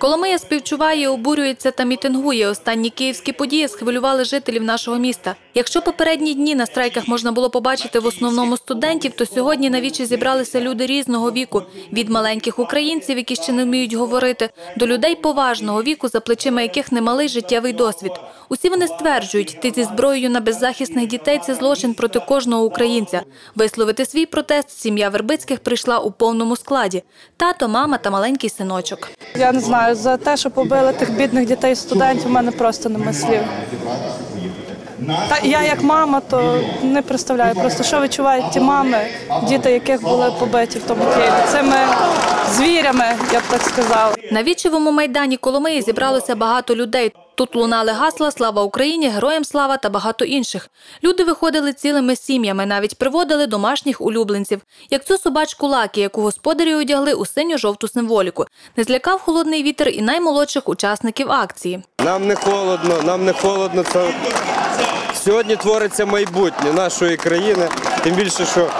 Коломия співчуває, обурюється та мітингує. Останні київські події схвилювали жителів нашого міста. Якщо попередні дні на страйках можна було побачити в основному студентів, то сьогодні на вічі зібралися люди різного віку – від маленьких українців, які ще не вміють говорити, до людей поважного віку, за плечима яких немалий життєвий досвід. Усі вони стверджують, йти зі зброєю на беззахисних дітей – це злочин проти кожного українця. Висловити свій протест сім'я Вербицьких прийшла у повному складі – тато, мама та маленький синочок. Я не знаю, за те, що побили тих бідних дітей студентів, у мене просто нема слів. Та я як мама, то не представляю просто, що відчувають ті мами, діти, яких були побиті в тому Києві. Цими звірями, я б так сказала. На Вічевому майдані Коломиї зібралося багато людей. Тут лунали гасла «Слава Україні», «Героям слава» та багато інших. Люди виходили цілими сім'ями, навіть приводили домашніх улюбленців, як цю собачку Лакі, яку господарі одягли у синьо-жовту символіку. Не злякав холодний вітер і наймолодших учасників акції. Нам не холодно, нам не холодно. Сьогодні твориться майбутнє нашої країни, тим більше, що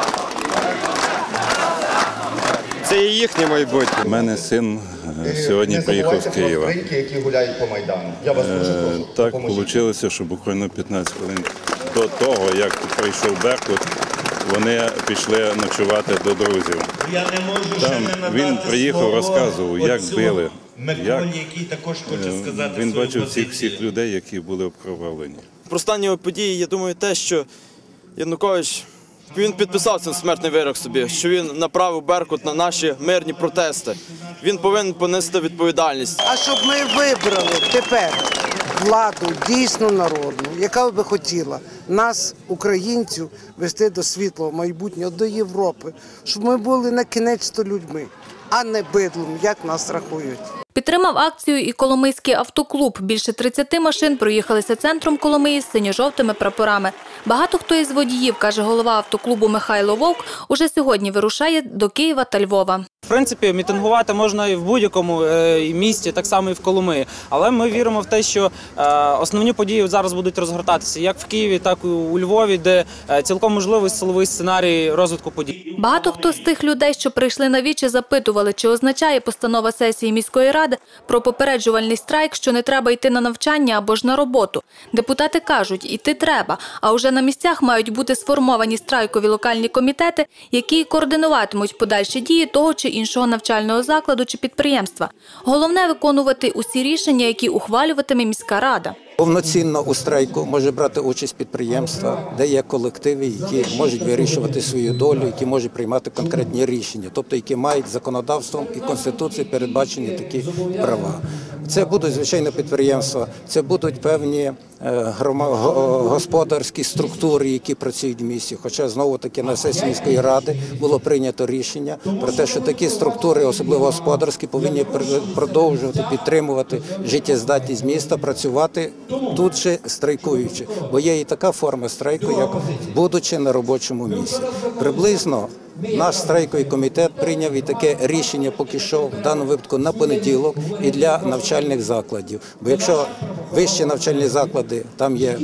це і їхнє майбутнє. У мене син е, сьогодні приїхав з Києва. які гуляють по Майдану. Я вас дуже Е, прошу. Так вийшло, що буквально 15 хвилин до того, як прийшов Беркут, вони пішли ночувати до друзів. Я не можу ще Там не надати він приїхав, розказував, як били, Миколі, як, який також хоче Е, сказати Він свою бачив позицію. всіх людей, які були обкровавлені. Про останні події, я думаю, те, що Янукович він підписав цей смертний вирок собі, що він направив Беркут на наші мирні протести. Він повинен понести відповідальність. А щоб ми вибрали тепер владу дійсно народну, яка би хотіла нас, українців, вести до світлого майбутнього, до Європи, щоб ми були на кінець то людьми, а не бидлом, як нас рахують. Підтримав акцію і Коломийський автоклуб. Більше 30 машин проїхалися центром Коломиї з синьо-жовтими прапорами. Багато хто із водіїв, каже голова автоклубу Михайло Вовк, уже сьогодні вирушає до Києва та Львова. Принципі, мітингувати можна і в будь-якому е, місті, так само і в Коломиї. Але ми віримо в те, що е, основні події зараз будуть розгортатися як в Києві, так і у Львові, де е, цілком можливий силовий сценарій розвитку подій. Багато хто з тих людей, що прийшли на вічі, запитували, чи означає постанова сесії міської ради про попереджувальний страйк, що не треба йти на навчання або ж на роботу. Депутати кажуть, іти треба, а вже на місцях мають бути сформовані страйкові локальні комітети, які координуватимуть подальші дії того чи іншого навчального закладу чи підприємства. Головне виконувати усі рішення, які ухвалюватиме міська рада. Повноцінно у страйку може брати участь підприємства, де є колективи, які можуть вирішувати свою долю, які можуть приймати конкретні рішення, тобто які мають законодавством і конституцією передбачені такі права. Це будуть звичайно підприємства, це будуть певні е, господарські структури, які працюють в місті. Хоча знову таки на сесії міської ради було прийнято рішення про те, що такі структури, особливо господарські, повинні продовжувати підтримувати життєздатність міста, працювати тут же страйкуючи. Бо є і така форма страйку, як будучи на робочому місці. Приблизно наш страйковий комітет прийняв і таке рішення поки що в даному випадку на понеділок і для навчальних закладів. Бо якщо вищі навчальні заклади, там є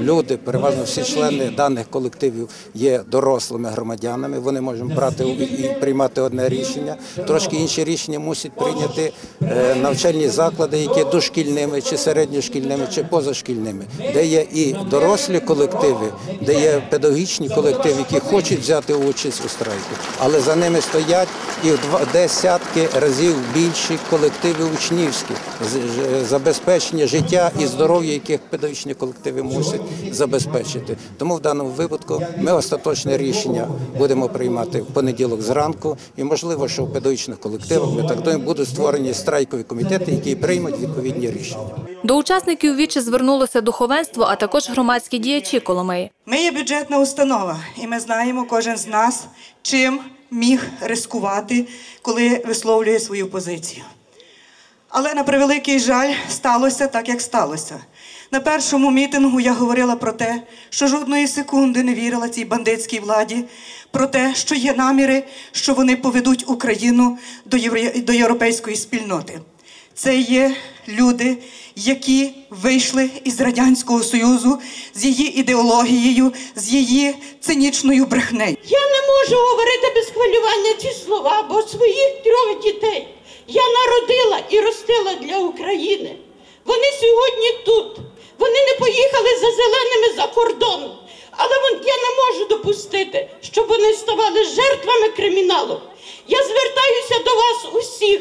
люди, переважно всі члени даних колективів є дорослими громадянами, вони можуть брати і приймати одне рішення. Трошки інші рішення мусять прийняти е, навчальні заклади, які дошкільними чи середньошкільними, чи позашкільними, де є і дорослі колективи, де є педагогічні колективи, які хочуть взяти участь у страйку, але за ними стоять і в десятки разів більші колективи учнівські забезпечення життя і здоров'я, яких педагогічні колективи мусять забезпечити. Тому в даному випадку ми остаточне рішення будемо приймати в понеділок зранку, і можливо, що в педагогічних колективах ми так думаємо, будуть створені страйкові комітети, які приймуть відповідні рішення. До учасників вічі звернулося духовенство, а також громадські діячі Коломиї. Ми є бюджетна установа, і ми знаємо кожен з нас, чим міг рискувати, коли висловлює свою позицію. Але на превеликий жаль сталося так, як сталося. На першому мітингу я говорила про те, що жодної секунди не вірила цій бандитській владі, про те, що є наміри, що вони поведуть Україну до, євро- до європейської спільноти. Це є люди, які вийшли із Радянського Союзу з її ідеологією, з її цинічною брехнею. Я не можу говорити без хвилювання ці слова, бо своїх трьох дітей Я народила і ростила для України. Вони сьогодні тут. Вони не поїхали за зеленими за кордон. Але вон- я не можу допустити, щоб вони ставали жертвами криміналу. Я звертаюся до вас усіх.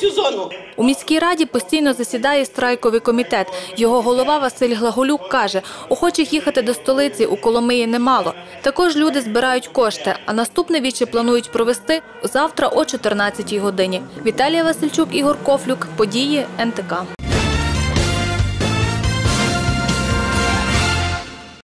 Цю зону. У міській раді постійно засідає страйковий комітет. Його голова Василь Глаголюк каже, охочих їхати до столиці у Коломиї немало. Також люди збирають кошти, а наступне віче планують провести завтра о 14 годині. Віталія Васильчук, Ігор Кофлюк. Події НТК.